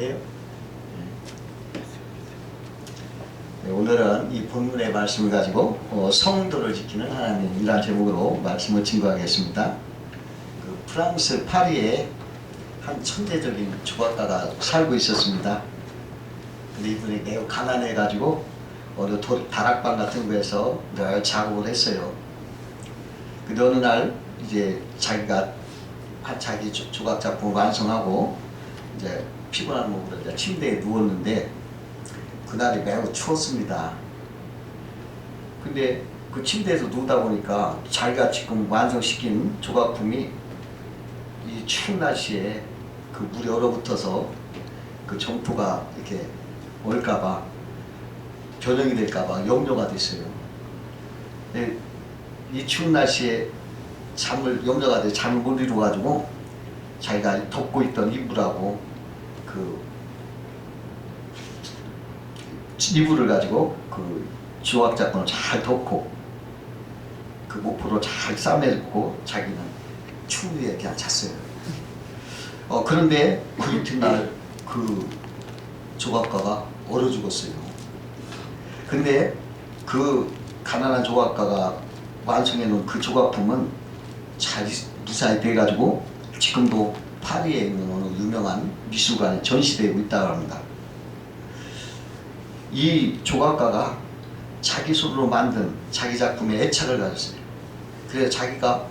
돼요? 네, 오늘은 이 본문의 말씀을 가지고 어, 성도를 지키는 하나님이라는 제목으로 말씀을 증거하겠습니다. 그 프랑스 파리에 한 천재적인 조각가가 살고 있었습니다. 근데 이분이 매우 가난해가지고 어느 도- 다락방 같은 곳에서 늘 작업을 했어요. 근데 어느 날 이제 자기가 한 자기 조- 조각 작품을 완성하고 이제 피곤한 몸으로 이제 침대에 누웠는데 그날이 매우 추웠습니다. 근데 그 침대에서 누우다 보니까 자기가 지금 완성시킨 조각품이 이 추운 날씨에 그 물이 얼어붙어서 그 점토가 이렇게 올까봐 변형이 될까봐 염려가 됐어요. 근데 이 추운 날씨에 잠을 염려가 돼 잠을 못 이루가지고 자기가 덮고 있던 이불하고 그 이불을 가지고 그 작품을 잘 덮고 그 목포로 잘 싸매고 자기는 추운 위에 그냥 잤어요. 어 그런데 그 이튿날 그 조각가가 얼어 죽었어요. 근데 그 가난한 조각가가 완성해 놓은 그 조각품은 잘 무사히 돼가지고 지금도 파리에 있는 유명한 미술관에 전시되고 있다고 합니다. 이 조각가가 자기 손으로 만든 자기 작품에 애착을 가졌어요. 그래서 자기가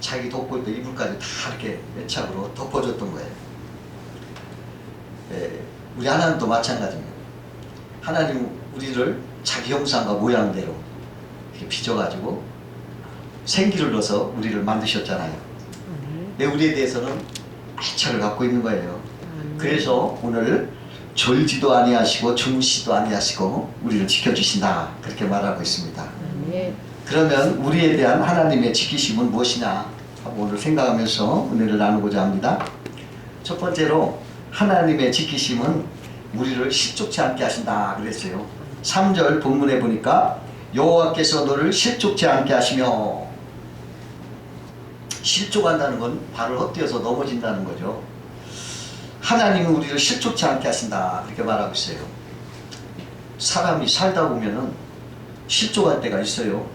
자기 덮고 있던 이불까지 다 이렇게 애착으로 덮어줬던 거예요. 예, 우리 하나님도 마찬가지입니다. 하나님 우리를 자기 형상과 모양대로 빚어가지고 생기를 넣어서 우리를 만드셨잖아요. 근데 우리에 대해서는 애착을 갖고 있는 거예요. 그래서 오늘 졸지도 아니하시고 주무시도 아니하시고 우리를 지켜주신다 그렇게 말하고 있습니다. 네. 그러면 우리에 대한 하나님의 지키심은 무엇이냐 하고 오늘 생각하면서 은혜를 나누고자 합니다. 첫 번째로 하나님의 지키심은 우리를 실족치 않게 하신다 그랬어요. 3절 본문에 보니까 여호와께서 너를 실족치 않게 하시며 실족한다는 건 발을 헛디뎌서 넘어진다는 거죠. 하나님은 우리를 실족치 않게 하신다 그렇게 말하고 있어요. 사람이 살다 보면은 실족할 때가 있어요.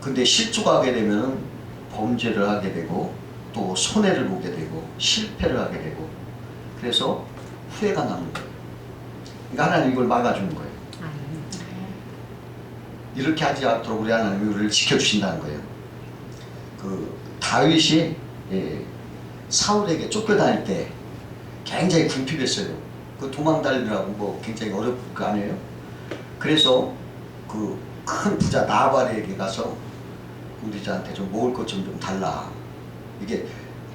근데 실족하게 되면은 범죄를 하게 되고 또 손해를 보게 되고 실패를 하게 되고 그래서 후회가 나는 거예요. 그러니까 하나님 이걸 막아주는 거예요. 이렇게 하지 않도록 우리 하나님이 우리를 지켜주신다는 거예요. 그 다윗이 예, 사울에게 쫓겨다닐 때 굉장히 궁핍했어요. 그 도망 다니느라고 뭐 굉장히 어렵을 거 아니에요. 그래서 그 큰 부자 나발에게 가서 우리 자한테 좀 먹을 것 좀 좀 달라. 이게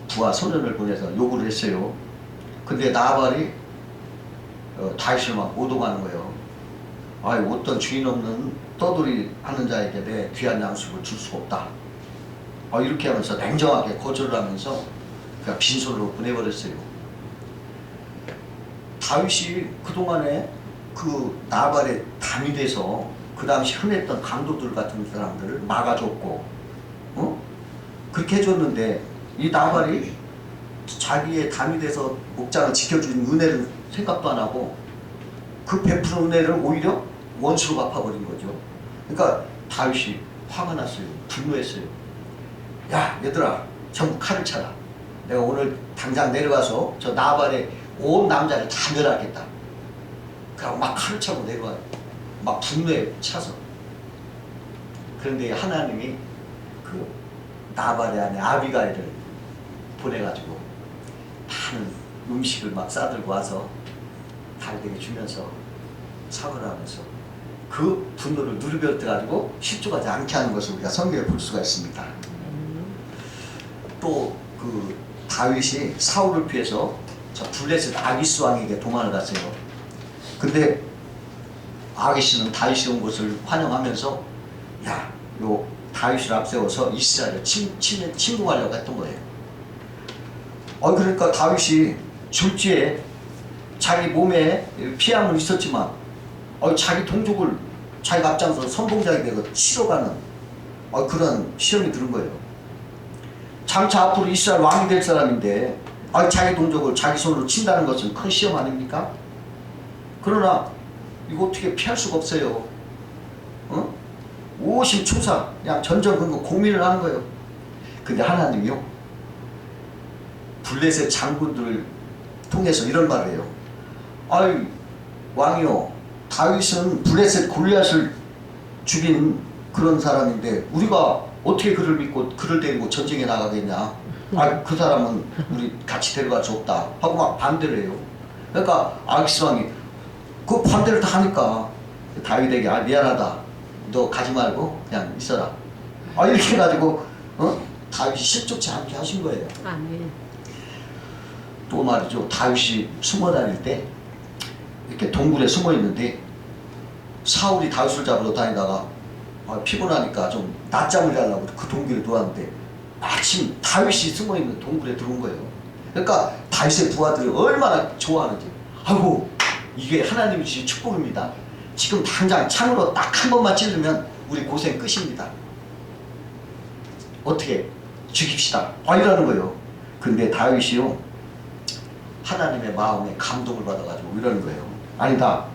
부하 소년을 보내서 요구를 했어요. 근데 나발이 어, 다윗을 막 오동하는 거예요. 아, 어떤 주인 없는 떠돌이 하는 자에게 내 귀한 양식을 줄 수가 없다. 아, 이렇게 하면서 냉정하게 거절을 하면서 그냥 빈손으로 보내버렸어요. 다윗이 그동안에 그 나발의 담이 돼서 그 당시 흔했던 강도들 같은 사람들을 막아줬고, 어? 그렇게 해줬는데 이 나발이 자기의 담이 돼서 목장을 지켜준 은혜를 생각도 안 하고 그 베푸는 은혜를 오히려 원수로 갚아버린 거죠. 그러니까 다윗이 화가 났어요. 분노했어요. 야 얘들아 전부 칼을 차라. 내가 오늘 당장 내려가서 저 나발의 온 남자를 다 멸하겠다. 그러고 막 칼을 차고 내려와요. 막 분노에 차서. 그런데 하나님이 그 나발의 아내 아비가일을 보내가지고 많은 음식을 막 싸들고 와서 다윗에게 주면서 사과를 하면서 그 분노를 누르벼뜨 가지고 실족하지 않게 하는 것을 우리가 성경에 볼 수가 있습니다. 또 그 다윗이 사울을 피해서 저 블레셋 아기스 왕에게 도망을 갔어요. 근데 아기스는 다윗이 온 것을 환영하면서 야, 요 다윗을 앞세워서 이스라엘을 침, 침, 침공하려고 했던 거예요. 어 그러니까 다윗이 졸지에 자기 몸에 피함은 있었지만 어, 자기 동족을 자기 앞장서 되고 치러가는 어, 그런 시험이 들은 거예요. 장차 앞으로 이스라엘 왕이 될 사람인데 아, 자기 동족을 자기 손으로 친다는 것은 큰 시험 아닙니까? 그러나 이거 어떻게 피할 수가 없어요. 어? 오심초사 그냥 전전긍긍 고민을 하는 거예요. 근데 하나님이요. 블레셋 장군들을 통해서 이런 말을 해요. 아이 왕이요. 다윗은 블레셋 골리앗을 죽인 그런 사람인데 우리가 어떻게 그를 믿고 그를 데리고 전쟁에 나가겠냐? 아 그 사람은 우리 같이 데려갈 수 없다 하고 막 반대를 해요. 그러니까 아기스 왕이 그 반대를 다 하니까 다윗에게 아 미안하다. 너 가지 말고 그냥 있어라. 아 이렇게 해가지고 어? 다윗이 실족치 않게 하신 거예요. 아멘. 또 말이죠. 다윗이 숨어 다닐 때 이렇게 동굴에 숨어 있는데 사울이 다윗을 잡으러 다니다가 아, 피곤하니까 좀 낮잠을 자려고 그 동굴에 누웠는데 마침 다윗이 숨어 있는 동굴에 들어온 거예요. 그러니까 다윗의 부하들이 얼마나 좋아하는지. 아이고 이게 하나님이 주신 축복입니다. 지금 당장 창으로 딱 한 번만 찌르면 우리 고생 끝입니다. 어떻게 죽입시다. 아 이러는 거예요. 근데 다윗이요. 하나님의 마음에 감동을 받아가지고 이러는 거예요. 아니다.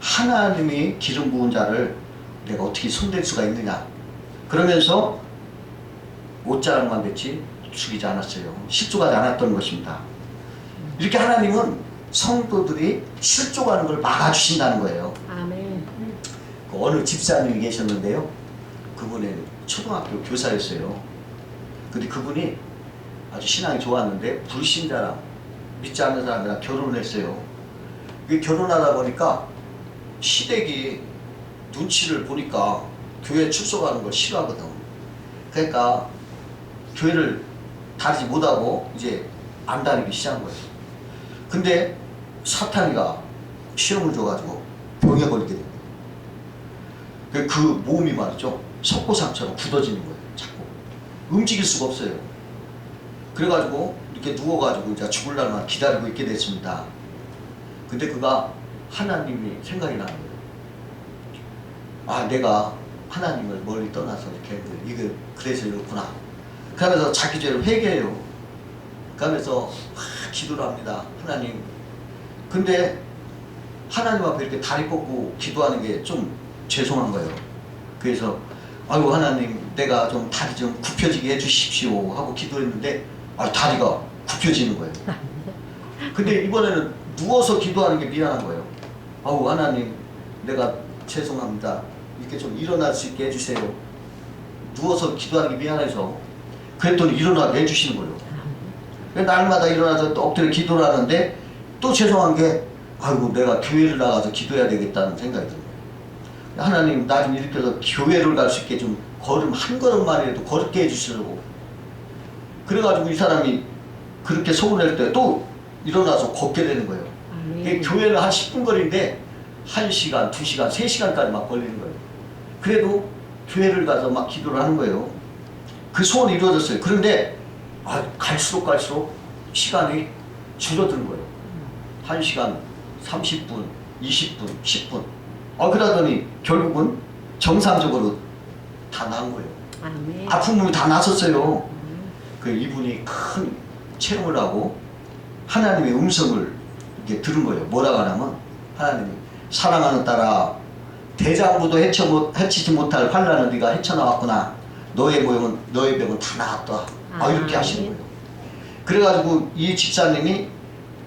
하나님이 기름 부은 자를 내가 어떻게 손댈 수가 있느냐. 그러면서 옷자락만 뱉지 죽이지 않았어요. 실족하지 않았던 것입니다. 이렇게 하나님은 성도들이 실족하는 걸 막아주신다는 거예요. 아멘. 그 어느 집사님이 계셨는데요. 그분은 초등학교 교사였어요. 근데 그분이 아주 신앙이 좋았는데 불신자랑 믿지 않는 사람이랑 결혼을 했어요. 이 결혼하다 보니까 시댁이 눈치를 보니까 교회 출석하는 걸 싫어하거든. 그러니까 교회를 다니지 못하고 이제 안 다니기 시작한 거예요. 근데 사탄이가 시험을 줘가지고 병에 걸리게 됩니다. 그- 그 몸이 말이죠. 석고상처럼 굳어지는 거예요. 자꾸. 움직일 수가 없어요. 그래가지고 이렇게 누워가지고 이제 죽을 날만 기다리고 있게 됐습니다. 근데 그가 하나님이 생각이 나는 거예요. 아, 내가 하나님을 멀리 떠나서 이렇게 이게 그래서 이렇구나. 그러면서 자기 죄를 회개해요. 그러면서 막 기도를 합니다. 하나님. 근데 하나님 앞에 이렇게 다리 뻗고 기도하는 게 좀 죄송한 거예요. 그래서 아이고 하나님 내가 좀 다리 좀 굽혀지게 해주십시오 하고 기도했는데 아 다리가 굽혀지는 거예요. 근데 이번에는 누워서 기도하는 게 미안한 거예요. 아우 하나님 내가 죄송합니다. 이렇게 좀 일어날 수 있게 해주세요. 누워서 기도하는 게 미안해서 그랬더니 일어나게 해주시는 거예요. 날마다 일어나서 또 엎드려 기도를 하는데 또 죄송한 게 아이고 내가 교회를 나가서 기도해야 되겠다는 생각이 들어요. 하나님 나 좀 일으켜서 교회를 갈 수 있게 좀 걸음 한 걸음만이라도 걸게 해주시려고 그래가지고 이 사람이 그렇게 소원할 때또 일어나서 걷게 되는 거예요. 이게 아멘. 교회는 한 10분 거리인데 1시간, 2시간, 3시간까지 막 걸리는 거예요. 그래도 교회를 가서 막 기도를 하는 거예요. 그 소원이 이루어졌어요. 그런데 아, 갈수록 갈수록 시간이 줄어드는 거예요. 1시간, 30분, 20분, 10분. 아, 그러더니 결국은 정상적으로 다 나은 거예요. 아멘. 아픔이 다 나섰어요. 음. 그 이분이 큰 체험을 하고 하나님의 음성을 이렇게 들은 거예요. 뭐라고 하냐면 하나님이 사랑하는 딸아 대장부도 해쳐 못, 해치지 못할 환란을 네가 헤쳐나왔구나. 너의 모형은 너의 병은 다 나았다. 아 이렇게 아, 하시는 네. 거예요. 그래가지고 이 집사님이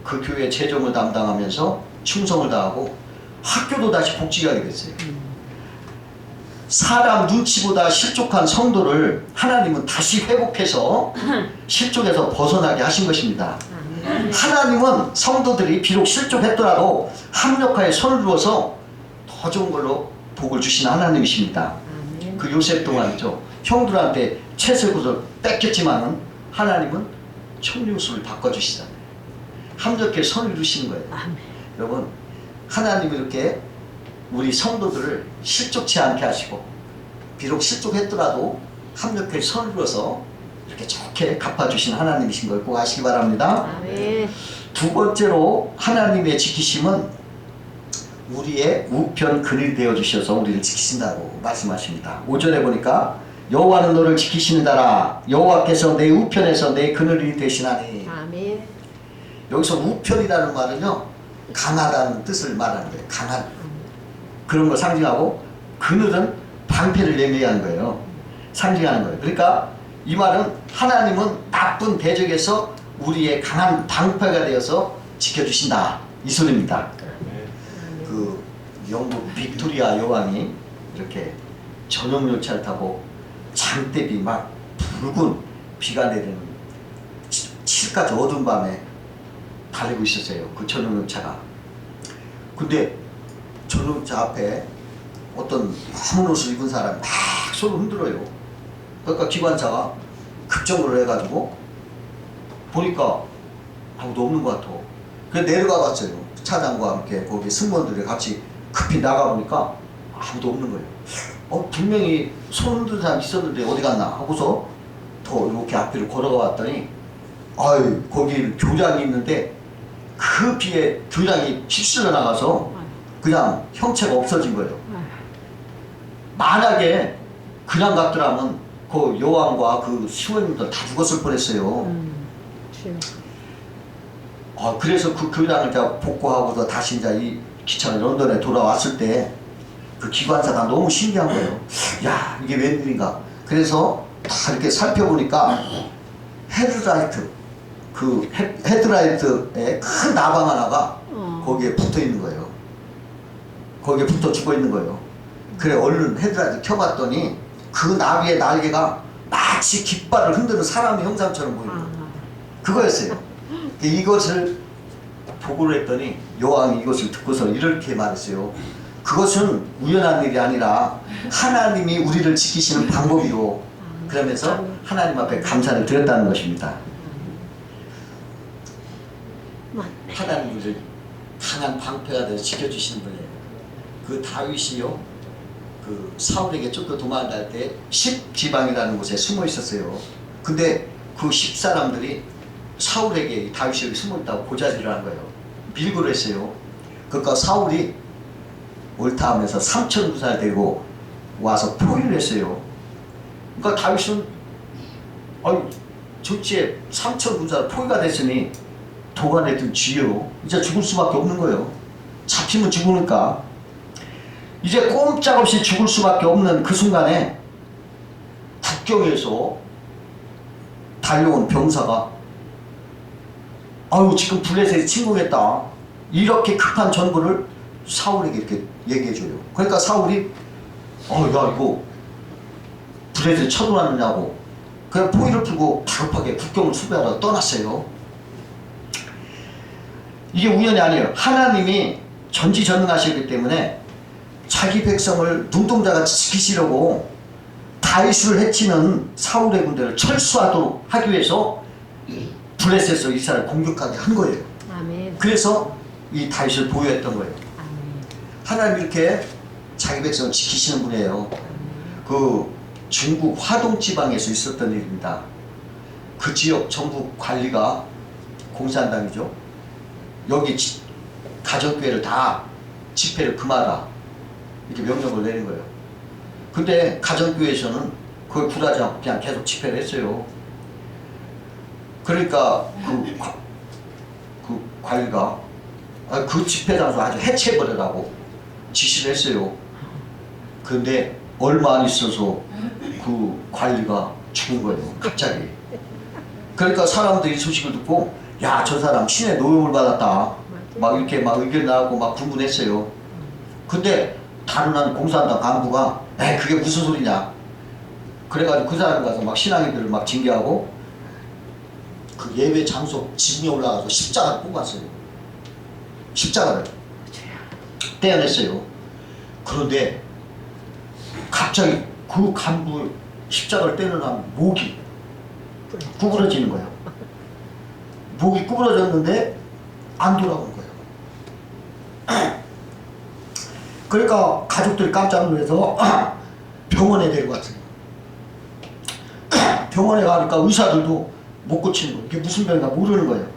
그 교회 재정을 담당하면서 충성을 다하고 학교도 다시 복직하게 됐어요. 음. 사람 눈치보다 실족한 성도를 하나님은 다시 회복해서 실족에서 벗어나게 하신 것입니다. 아멘. 하나님은 성도들이 비록 실족했더라도 합력하에 손을 누어서 더 좋은 걸로 복을 주시는 하나님이십니다. 아멘. 그 요셉 동안이죠. 형들한테 채색옷을 뺏겼지만은 하나님은 청류수를 바꿔주시잖아요. 합력해 손을 이루시는 거예요. 아멘. 여러분 하나님이 이렇게 우리 성도들을 실족치 않게 하시고 비록 실족했더라도 합력해 손을 들어서 이렇게 좋게 갚아주신 하나님이신 걸 꼭 아시기 바랍니다. 아멘. 두 번째로 하나님의 지키심은 우리의 우편 그늘 되어 주셔서 우리를 지키신다고 말씀하십니다. 5절에 보니까 여호와는 너를 지키시는다라 여호와께서 내 우편에서 내 그늘이 되시나니 아멘. 여기서 우편이라는 말은요 강하다는 뜻을 말하는 거예요. 강한 그런 걸 상징하고 그늘은 방패를 예매하는 거예요. 상징하는 거예요. 그러니까 이 말은 하나님은 나쁜 대적에서 우리의 강한 방패가 되어서 지켜주신다 이 소리입니다. 그 영국 빅토리아 여왕이 이렇게 전용 열차를 타고 장대비 막 붉은 비가 내리는 치- 칠까지 어두운 밤에 달리고 있었어요. 그 전용 열차가. 근데 전용 열차 앞에 어떤 검은 옷을 입은 사람이 막 손을 흔들어요. 그러니까 기관차가 급정거를 해가지고 보니까 아무도 없는 것 같아. 그래서 내려가 봤어요. 차장과 함께 거기 승무원들이 같이 급히 나가 보니까 아무도 없는 거예요. 어 분명히 손 흔드는 사람 있었는데 어디 갔나 하고서 더 이렇게 앞뒤로 걸어가 봤더니 아유 거기 교장이 있는데 그 비에 교장이 휩쓸려 나가서 그냥 형체가 없어진 거예요. 만약에 그냥 갔더라면 그 여왕과 그 수호님들 다 죽었을 뻔했어요. 아, 그래서 그 교장을 제가 복구하고서 다시 이제 이 기차가 런던에 돌아왔을 때 그 기관사가 너무 신기한 거예요. 야, 이게 웬일인가. 그래서 다 이렇게 살펴보니까 헤드라이트, 그 헤- 헤드라이트에 큰 나방 하나가 거기에 붙어 있는 거예요. 거기에 붙어 죽어 있는 거예요. 그래, 얼른 헤드라이트 켜봤더니 그 나비의 날개가 마치 깃발을 흔드는 사람의 형상처럼 보이는 거예요. 그거였어요. 이것을 보고를 했더니 여왕이 이것을 듣고서 이렇게 말했어요. 그것은 우연한 일이 아니라 하나님이 우리를 지키시는 방법이요. 그러면서 하나님 앞에 감사를 드렸다는 것입니다. 하나님 우리를 강한 방패가 되어 지켜주시는 분이에요. 그 다윗이요. 그 사울에게 쫓겨 도망갈 때 십지방이라는 곳에 숨어 있었어요. 근데 그 십 사람들이 사울에게 이 다윗이 숨어 있다고 고자질을 한 거예요. 밀고를 했어요. 그러니까 사울이 옳다 하면서 삼천 구사를 데리고 와서 포위를 했어요. 그러니까 다윗은 아유 저지에 삼천 군사 포위가 됐으니 도관했던 쥐요. 이제 죽을 수밖에 없는 거예요. 잡히면 죽으니까. 이제 꼼짝없이 죽을 수밖에 없는 그 순간에 국경에서 달려온 병사가 아유 지금 블레셋이 침공했다. 이렇게 급한 정보를 사울에게 이렇게 얘기해줘요. 그러니까 사울이 어야 이거 블레셋 쳐들어왔느냐고 그냥 포위를 풀고 다급하게 국경을 수비하러 떠났어요. 이게 우연이 아니에요. 하나님이 전지전능하시기 때문에 자기 백성을 눈동자같이 지키시려고 다윗을 해치는 사울의 군대를 철수하도록 하기 위해서 블레셋에서 이스라엘 공격하게 한 거예요. 아멘. 그래서 이 다윗을 보유했던 거예요. 아멘. 하나님 이렇게 자기 백성을 지키시는 분이에요. 그 중국 화동 지방에서 있었던 일입니다. 그 지역 전부 관리가 공산당이죠. 여기 지- 가정교회를 다 집회를 금하라 이렇게 명령을 내린 거예요. 근데 가정교회에서는 그걸 굴하지 않고 그냥 계속 집회를 했어요. 그러니까 그, 과- 그 관리가 아, 그 집회 장소 아주 해체해버리라고 지시를 했어요. 근데 얼마 안 있어서 그 관리가 죽은 거예요. 갑자기. 그러니까 사람들이 소식을 듣고 야 저 사람 신의 노임을 받았다. 막 이렇게 막 의견 나오고 막 분분했어요. 근데 다른 한 공산당 간부가 에 그게 무슨 소리냐. 그래가지고 그 사람 가서 막 신앙인들을 막 징계하고 그 예배 장소 지붕에 올라가서 십자가를 뽑았어요. 십자가를 떼어냈어요. 그런데 갑자기 그 간부 십자가를 떼어난 목이 구부러지는 거예요. 목이 구부러졌는데 안 돌아온 거예요. 그러니까 가족들이 깜짝 놀라서 병원에 데리고 갔어요. 병원에 가니까 의사들도 못 고치는 거예요. 이게 무슨 병인가 모르는 거예요.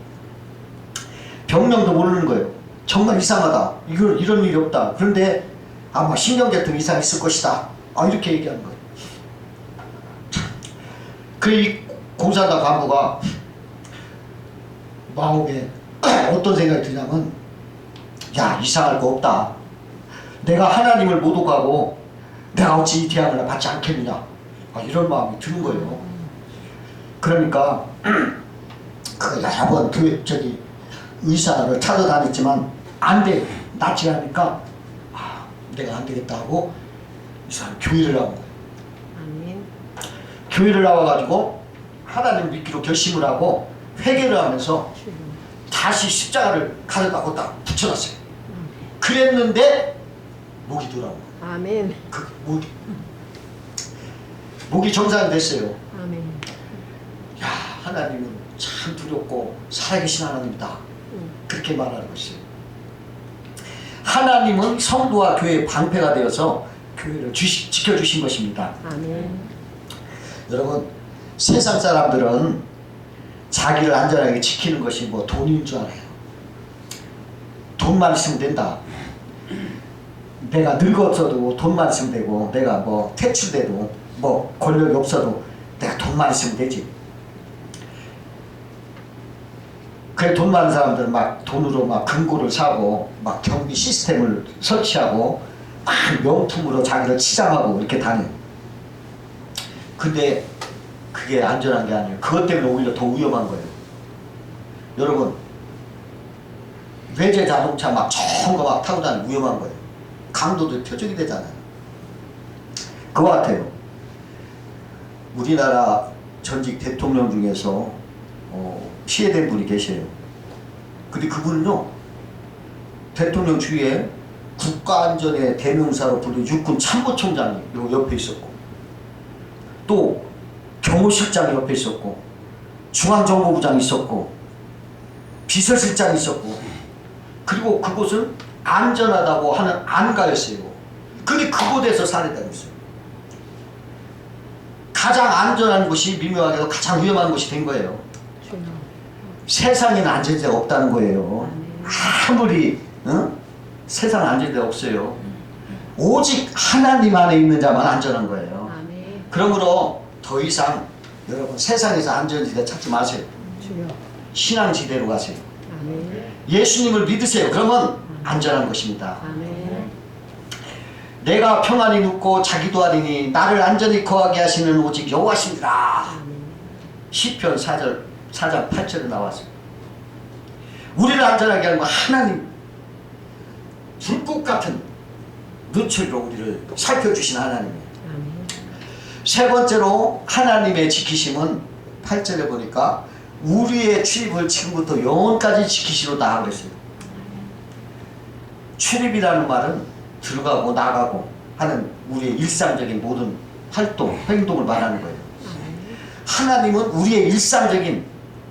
병명도 모르는 거예요. 정말 이상하다. 이걸 이런 일이 없다. 그런데 아마 신경계통 이상이 있을 것이다. 아 이렇게 얘기하는 거예요. 그이 공사당 간부가 마음에 어떤 생각이 드냐면 야 이상할 거 없다. 내가 하나님을 못 오가고 내가 어찌 이 태양을 받지 않겠느냐 아, 이런 마음이 드는 거예요. 그러니까 그 여러 번 교회 저기 의사를 찾아다녔지만 안 돼. 낫지 않으니까 아, 내가 안 되겠다 하고 이 사람 교회를 나온 거예요. 아멘. 교회를 나와가지고 하나님 믿기로 결심을 하고 회개를 하면서. 다시 십자가를 가져다 갖다 붙여놨어요. 그랬는데 목이 돌아온 거예요. 아멘. 그 목이 목이 정상됐어요. 하나님은 참 두렵고 살아계신 하나님이다. 음. 그렇게 말하는 것이에요. 하나님은 성도와 교회의 방패가 되어서 교회를 주시, 지켜주신 것입니다. 아멘. 여러분 세상 사람들은 자기를 안전하게 지키는 것이 뭐 돈인 줄 알아요. 돈만 있으면 된다. 내가 늙었어도 돈만 있으면 되고 내가 뭐 퇴출돼도 뭐 권력이 없어도 내가 돈만 있으면 되지. 그래 돈 많은 사람들은 막 돈으로 막 금고를 사고 막 경비 시스템을 설치하고 막 명품으로 자기를 치장하고 이렇게 다녀요. 근데 그게 안전한 게 아니에요. 그것 때문에 오히려 더 위험한 거예요. 여러분 외제 자동차 막 좋은 거 막 타고 다니면 위험한 거예요. 강도도 표적이 되잖아요. 그거 같아요. 우리나라 전직 대통령 중에서 어, 피해된 분이 계세요. 근데 그분은요 대통령 주위에 국가안전의 대명사로 불리는 육군 참모총장이 요 옆에 있었고 또 경호실장이 옆에 있었고 중앙정보부장이 있었고 비서실장이 있었고 그리고 그곳은 안전하다고 하는 안가였어요. 근데 그곳에서 살해당했어요. 가장 안전한 곳이 미묘하게도 가장 위험한 곳이 된 거예요. 세상에는 안전자가 없다는 거예요. 아무리 어? 세상 안전자 없어요. 오직 하나님 안에 있는 자만 안전한 거예요. 그러므로 더 이상 여러분 세상에서 안전지대 찾지 마세요. 신앙지대로 가세요. 예수님을 믿으세요. 그러면 안전한 것입니다. 내가 평안히 눕고 자기도 하리니 나를 안전히 거하게 하시는 오직 여호와십니다. 시편 4절 4장 8절에 나왔어요. 우리를 안전하게 하는 건 하나님 불꽃 같은 노출로 우리를 살펴주신 하나님이에요. 세 번째로 하나님의 지키심은 8절에 보니까 우리의 출입을 지금부터 영원까지 지키시로다 그랬어요. 출입이라는 말은 들어가고 나가고 하는 우리의 일상적인 모든 활동, 행동을 말하는 거예요. 하나님은 우리의 일상적인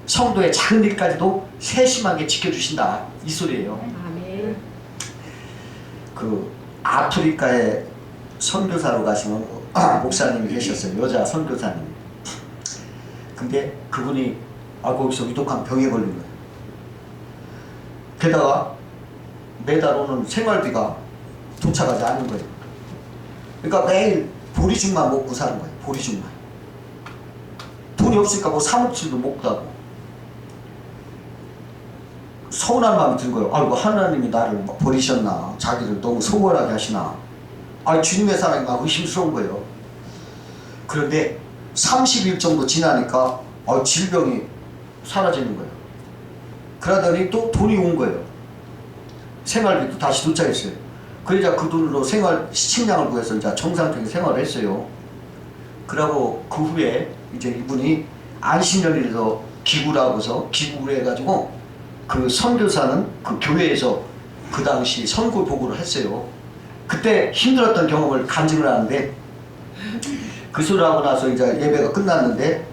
성도의 작은 일까지도 세심하게 지켜주신다. 이 소리예요. 아멘. 그 아프리카에 선교사로 가시는 목사님이 계셨어요. 여자 선교사님. 근데 그분이 아 거기서 위독한 병에 걸린 거예요. 게다가 매달 오는 생활비가 도착하지 않는 거예요. 그러니까 매일 보리죽만 먹고 사는 거예요. 보리죽만. 돈이 없으니까 뭐 사무실도 못 가고. 서운한 마음이 든 거예요. 아이고 하나님이 나를 막 버리셨나? 자기를 너무 소홀하게 하시나? 아 주님의 사랑이 막 의심스러운 거예요. 그런데 30일 정도 지나니까 아, 질병이 사라지는 거예요. 그러더니 또 돈이 온 거예요. 생활비도 다시 도착했어요. 그러자 그 돈으로 생활 식량을 구해서 이제 정상적인 생활을 했어요. 그러고 그 후에 이제 이분이 안신년일에서 기구를 하고서 기구를 해가지고 그 선교사는 그 교회에서 그 당시 선고 보고를 했어요. 그때 힘들었던 경험을 간증을 하는데 그 소리를 하고 나서 이제 예배가 끝났는데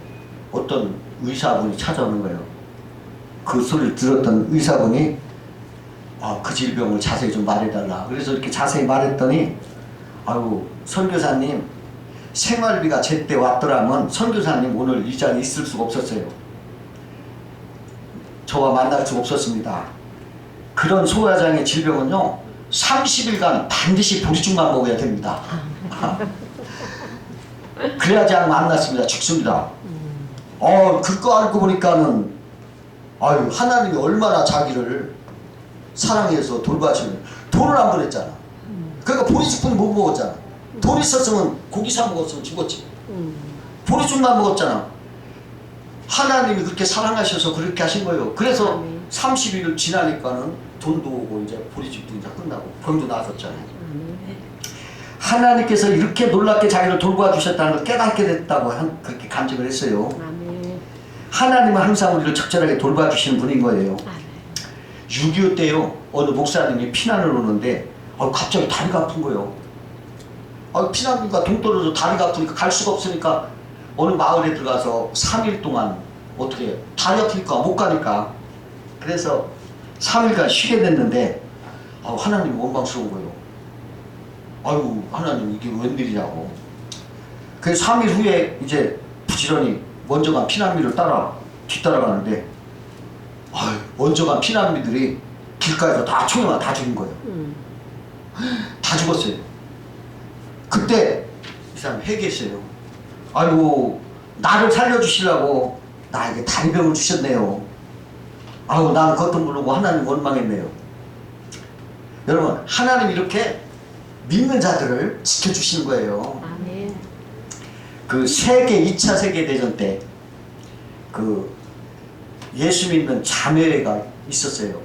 어떤 의사분이 찾아오는 거예요. 그 소리를 들었던 의사분이 아, 그 질병을 자세히 좀 말해달라. 그래서 이렇게 자세히 말했더니 아유 선교사님 생활비가 제때 왔더라면 선교사님 오늘 이 자리에 있을 수가 없었어요. 저와 만날 수 없었습니다. 그런 소화장의 질병은요 30일간 반드시 보리죽만 먹어야 됩니다. 그래야지 안 만났습니다. 죽습니다. 어 그거 알고 보니까는 아유 하나님이 얼마나 자기를 사랑해서 돌봐주는 돈을 안 보냈잖아. 그러니까 보리죽분이 못 먹었잖아. 돈 있었으면 고기 사 먹었으면 죽었지. 음. 보리죽만 먹었잖아. 하나님이 그렇게 사랑하셔서 그렇게 하신 거예요. 그래서 아멘. 30일 지나니까는 돈도 오고 이제 보리죽도 이제 끝나고 병도 나았었잖아요. 아멘. 하나님께서 이렇게 놀랍게 자기를 돌봐주셨다는 걸 깨닫게 됐다고 한- 그렇게 간증을 했어요. 아멘. 하나님은 항상 우리를 적절하게 돌봐 주시는 분인 거예요. 아멘. 6.25 때요 어느 목사님이 피난을 오는데 어, 갑자기 다리가 아픈 거예요. 어, 피난민가 동떨어져 다리가 아프니까 갈 수가 없으니까 어느 마을에 들어가서 3일 동안 어떻게 다리 아프니까 못 가니까 그래서 3일간 쉬게 됐는데 아, 하나님 원망스러운 거예요. 아유 하나님 이게 웬일이냐고. 그래서 3일 후에 이제 부지런히 먼저 간 피난민을 따라 뒤따라가는데 아유, 먼저 간 피난민들이 길가에서 다 총에만 다 죽은 거예요. 음. 다 죽었어요. 그때 이 사람 회개했어요. 아이고 나를 살려주시려고 나에게 다리병을 주셨네요. 아우 난 그것도 모르고 하나님 원망했네요. 여러분 하나님 이렇게 믿는 자들을 지켜주시는 거예요. 아멘. 그 세계 2차 세계 대전 때 그 예수 믿는 자매가 있었어요.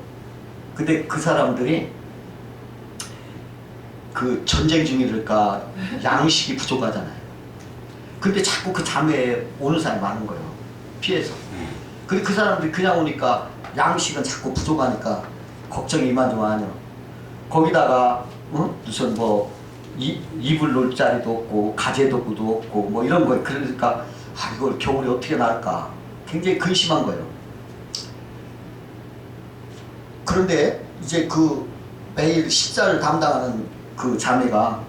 근데 그 사람들이 그 전쟁 중이랄까 양식이 부족하잖아요. 근데 자꾸 그 자매에 오는 사람이 많은 거예요. 피해서. 근데 그 사람들이 그냥 오니까 양식은 자꾸 부족하니까 걱정이 이만저만하냐. 거기다가 어? 무슨 뭐 이, 이불 놓을 자리도 없고 가재 도구도 없고 뭐 이런 거 그러니까 아 이걸 겨울에 어떻게 나을까 굉장히 근심한 거예요. 그런데 이제 그 매일 식사를 담당하는 그 자매가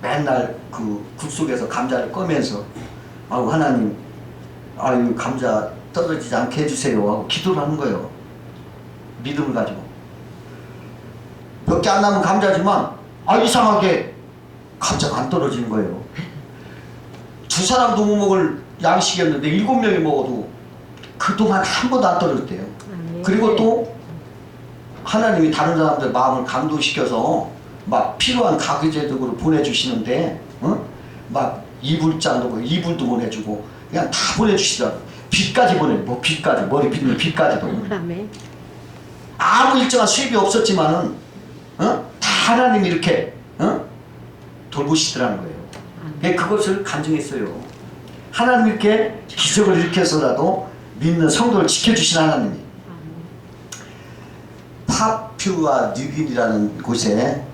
맨날 그 국속에서 감자를 꺼면서 아우 하나님 아유 감자 떨어지지 않게 해주세요 하고 기도를 하는 거예요. 믿음을 가지고 몇 개 안 남은 감자지만 아 이상하게 감자가 안 떨어지는 거예요. 두 사람도 못 먹을 양식이었는데 일곱 명이 먹어도 그동안 한 번도 안 떨어졌대요. 아멘. 그리고 또 하나님이 다른 사람들 마음을 감동시켜서 막 필요한 가계제적으로 보내주시는데 어? 막 이불장도 보내- 이불도 보내주고 그냥 다 보내주시더라고 빚까지 보내 뭐 빚까지 머리 빚는 빚까지도 아멘. 아무 일정한 수입이 없었지만은 어? 다 하나님이 이렇게 어? 돌보시더라는 거예요. 예, 그것을 간증했어요. 하나님 이렇게 기적을 일으켜서라도 믿는 성도를 지켜주신 하나님이 파퓨아 뉴기니라는 곳에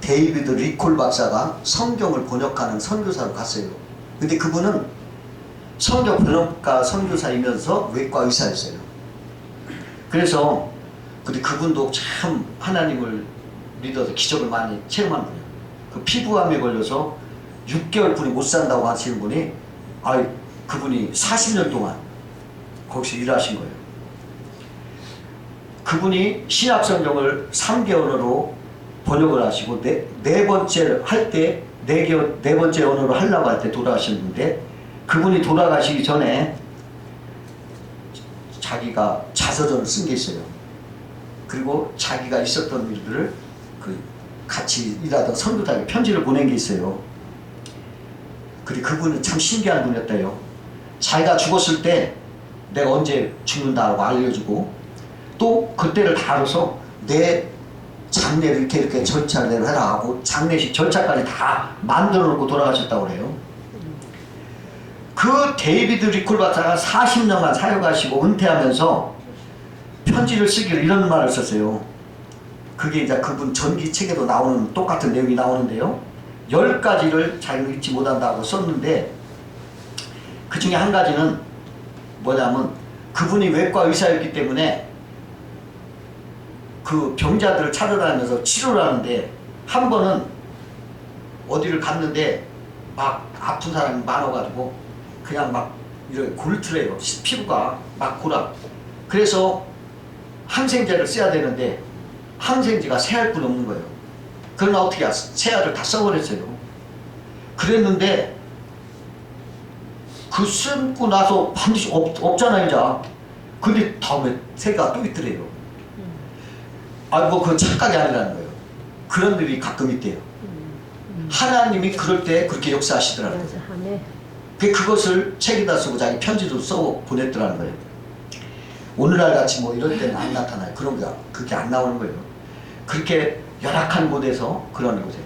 데이비드 리콜 박사가 성경을 번역하는 선교사로 갔어요. 근데 그분은 성경 번역가 선교사이면서 외과 의사였어요. 그래서 근데 그분도 참 하나님을 믿어서 기적을 많이 체험한 거예요. 그 피부암에 걸려서 6개월 분이 못 산다고 하시는 분이 아 그분이 40년 동안 거기서 일하신 거예요. 그분이 신약 성경을 3개월로 번역을 하시고 네, 네 번째 할때 네 개, 네 번째 언어로 하려고 할 때 돌아가셨는데 그분이 돌아가시기 전에 자기가 자서전을 쓴 게 있어요. 그리고 자기가 있었던 일들을 그 같이 일하던 선교사에게 편지를 보낸 게 있어요. 근데 그분은 참 신기한 분이었대요. 자기가 죽었을 때 내가 언제 죽는다고 알려주고 또 그때를 다뤄서 내 장례를 이렇게 이렇게 절차를 해라 하고 장례식 절차까지 다 만들어 놓고 돌아가셨다고 그래요. 그 데이비드 리콜 박사가 40년간 사역하시고 은퇴하면서 편지를 쓰기를 이런 말을 썼어요. 그게 이제 그분 전기 책에도 나오는 똑같은 내용이 나오는데요. 열 가지를 자기는 잊지 못한다고 썼는데 그 중에 한 가지는 뭐냐면 그분이 외과 의사였기 때문에 그 병자들을 찾아다니면서 치료를 하는데 한 번은 어디를 갔는데 막 아픈 사람이 많아가지고 그냥 막 이렇게 골트래요. 피부가 막 골아 그래서 항생제를 써야 되는데 항생제가 세 알뿐 없는 거예요. 그러나 어떻게 알았어? 세 알을 다 써버렸어요. 그랬는데 그 쓰고 나서 반드시 없, 없잖아요 이제. 근데 다음에 새가 또 있더래요. 음. 아, 뭐 그건 착각이 아니라는 거예요. 그런 일이 가끔 있대요. 음. 하나님이 그럴 때 그렇게 역사하시더라고요. 맞아. 아멘. 그 그것을 책에다 쓰고 자기 편지도 써 보냈더라는 거예요. 오늘날 같이 뭐 이럴 때는 안 나타나요. 그런 게 그게 안 나오는 거예요. 그렇게 열악한 곳에서 그러는 거죠.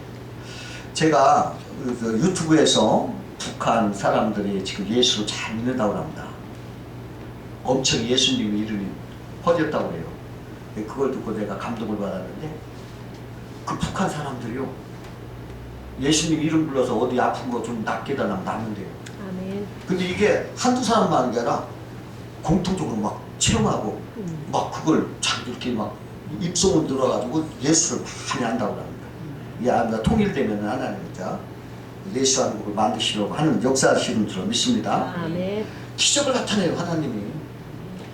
제가 그- 그 유튜브에서 북한 사람들이 지금 예수를 잘 믿는다고 합니다. 엄청 예수님 이름이 퍼졌다고 해요. 그걸 듣고 내가 감동을 받았는데 그 북한 사람들이요. 예수님 이름 불러서 어디 아픈 거 좀 낫게 달라면 낫는데요. 아멘. 근데 이게 한두 사람만 하는 게 아니라 공통적으로 막 체험하고 음. 막 그걸 자꾸 이렇게 막 입소문 들어가지고 예수를 많이 한다고 합니다. 이게 아마 통일되면 하나님이자 예수 한국을 만드시려고 하는 역사하시는 줄 믿습니다. 아멘. 기적을 나타내요 하나님이.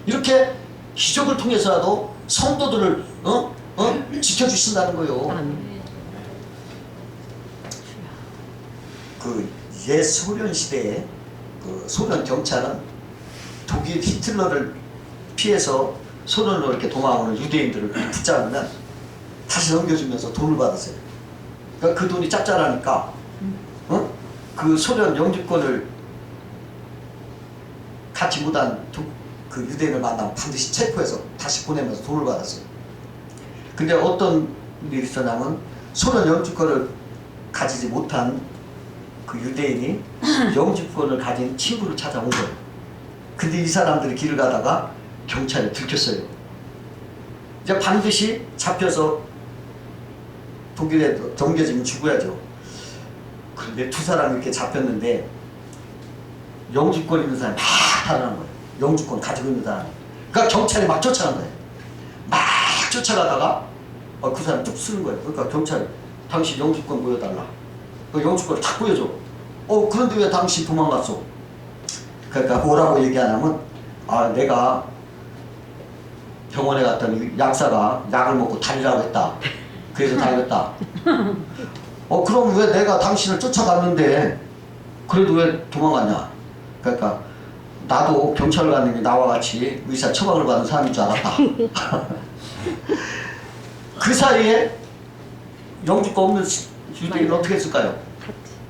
이렇게 기적을 통해서라도 성도들을 어? 어? 지켜주신다는 거예요. 아멘. 그옛 소련 시대에 그 소련 경찰은 독일 히틀러를 피해서 소련으로 이렇게 도망오는 유대인들을 붙잡으면 다시 넘겨주면서 돈을 받았어요. 그러니까 그 돈이 짭짤하니까 어? 그 소련 영주권을 같이 못한 도- 그 유대인을 만나면 반드시 체포해서 다시 보내면서 돈을 받았어요. 근데 어떤 일이 있었냐면 소련 영주권을 가지지 못한 그 유대인이 영주권을 가진 친구를 찾아온 거예요. 근데 이 사람들이 길을 가다가 경찰에 들켰어요. 이제 반드시 잡혀서 독일에 넘겨지면 죽어야죠. 그런데 두 사람이 이렇게 잡혔는데 영주권 있는 사람이 막 달아난 거예요. 영주권 가지고 있는 사람이. 그러니까 경찰이 막 쫓아간 거예요. 막 쫓아가다가 어, 그 사람 뚝 쓰는 거예요. 그러니까 경찰이 당신 영주권 보여달라. 그 영주권을 탁 보여줘. 어 그런데 왜 당신 도망갔어? 그러니까 뭐라고 얘기하냐면 아 내가 병원에 갔더니 약사가 약을 먹고 다니라고 했다. 그래서 다녔다. 어 그럼 왜 내가 당신을 쫓아갔는데 그래도 왜 도망갔냐? 그러니까 나도 경찰을 갔는데 나와 같이 의사 처방을 받은 사람인 줄 알았다. 그 사이에 영주권 없는 맞아요. 어떻게 했을까요?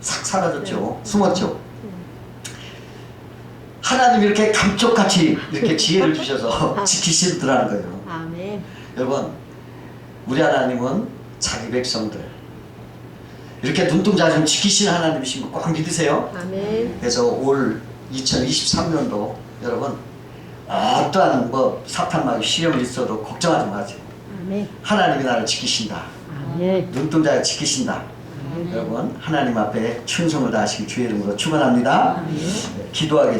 싹 사라졌죠. 네. 숨었죠. 하나님 이렇게 감쪽같이 이렇게 지혜를 주셔서 지키시더라는 거예요. 아멘. 여러분, 우리 하나님은 자기 백성들 이렇게 눈동자 좀 지키시는 하나님이신 거꼭 믿으세요. 아멘. 그래서 올 2023년도 여러분 어떠한 뭐 사탄마귀 시험이 있어도 걱정하지 마세요. 아멘. 하나님이 나를 지키신다. 아멘. 눈동자가 지키신다. 여러분 하나님 앞에 충성을 다하시기 주의 이름으로 축원합니다. 기도하겠습니다.